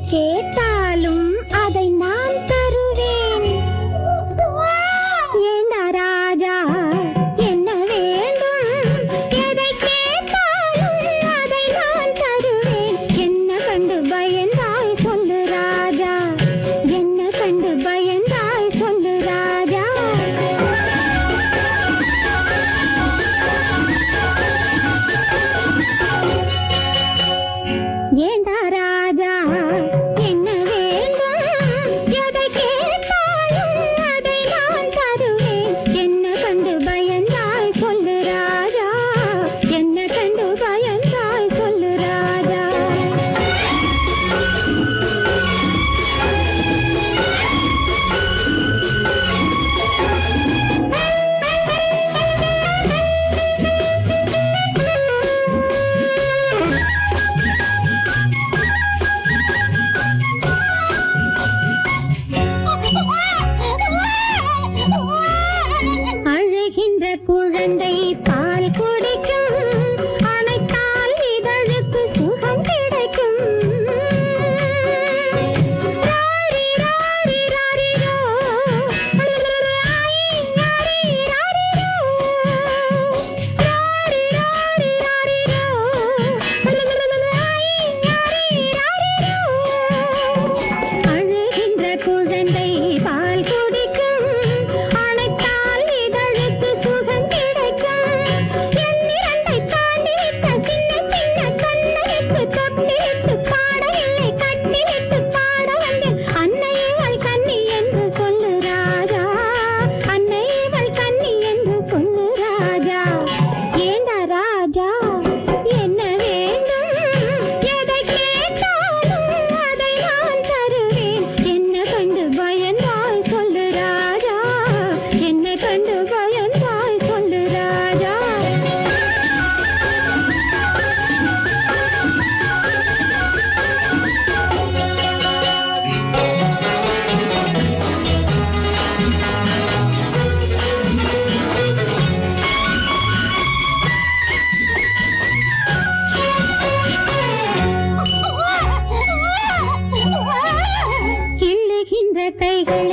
கேட்டாலும் அழுகின்ற குழந்தை பால் குடி Thank you. கைகள்